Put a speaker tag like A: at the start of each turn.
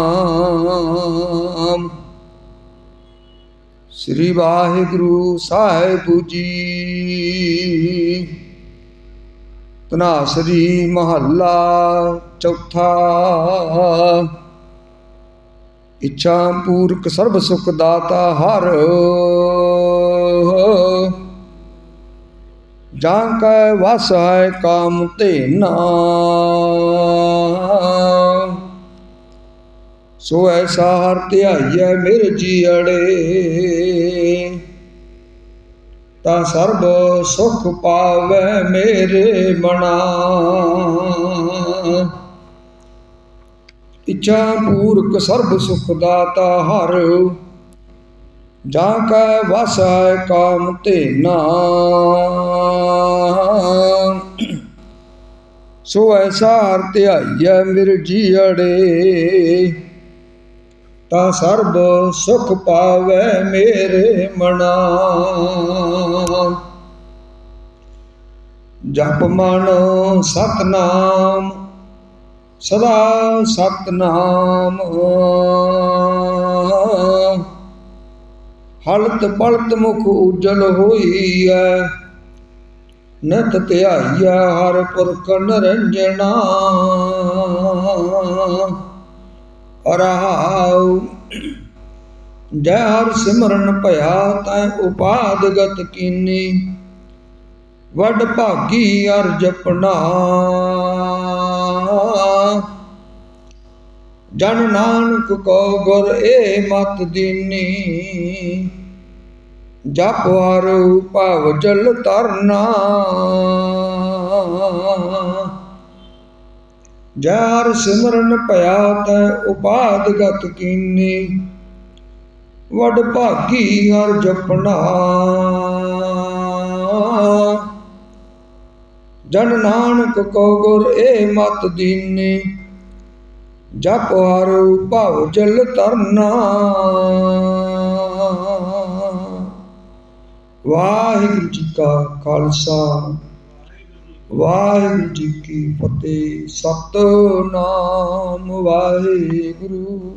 A: ਨਾਮ ਸ੍ਰੀ ਵਾਹਿਗੁਰੂ ਸਾਹਿਬ ਜੀ ਤਨਾਸਰੀ ਮਹੱਲਾ ਚੌਥਾ ਇੱਛਾ ਪੂਰਕ ਸਰਬ ਸੁਖ ਦਾਤਾ ਹਰ ਜਾਂ ਕੈ ਵਸ ਹੈ ਕਾਮ ਧੇਨਾ ਸੋ ਐਸਾ ਹਰ ਧਿਆਈਐ ਮੇਰੇ ਜੀਅੜੇ। ਤਾਂ ਸਰਬ ਸੁਖ ਪਾਵੇ ਮੇਰੇ ਮਨਾ ਇੱਛਾ ਪੂਰਕ ਸਰਬ ਸੁਖ ਦਾਤਾ ਹਰ। ਜਾ ਕੈ ਵਸ ਹੈ ਕਾਮ ਧੇਨਾ। ਸੋ ਐਸਾ ਹਰ ਧਿਆਈਐ ਮਿਰ ਜੀਅੜੇ। ਤਾਂ ਸਰਬ ਸੁਖ ਪਾਵੇ ਮੇਰੇ ਮਨਾ। ਜਪ ਮਨ ਸਤਨਾਮ, ਸਦਾ ਸਤਨਾਮ। ਹਲਤ ਪਲਤ ਮੁਖ ਉਜਲ ਹੋਈ ਹੋਈਐ, ਨਤ ਧਿਆਈਆ ਹਰ ਪੁਰਖ ਨਰੰਜਨਾ। ਜੈ ਹਰ ਸਿਮਰਨ ਭਇਆ ਤੈ ਉਪਾਦ ਗਤ ਕੀਨੀ। ਵੱਡ ਭਾਗੀ ਅਰ ਜਪਣਾ ਜਨ ਨਾਨਕ ਕੋ ਗੁਰ ਏ ਮਤ ਦੀਨੀ। ਜਪ ਹਰ ਭਵ ਜਲ ਤਰਨਾ ਜੈ ਹਰ ਸਿਮਰਨ ਭਇਆ ਤੈ ਉਪਾਦ ਗਤ ਕੀਨੀ। ਵਡ ਭਾਗੀ ਹਰ ਜਪਣਾ। ਜਨ ਨਾਨਕ ਕੋ ਗੁਰ ਏ ਮਤ ਦੀਨੀ, ਜਪ ਹਰ ਭਵ ਜਲ ਤਰਨਾ ਵਾਹਿਗੁਰੂ ਜੀ ਕਾ ਖਾਲਸਾ, ਵਾਹਿਗੁਰੂ ਜੀ ਕੀ ਫਤਿਹ। ਸਤਨਾਮ ਵਾਹਿਗੁਰੂ।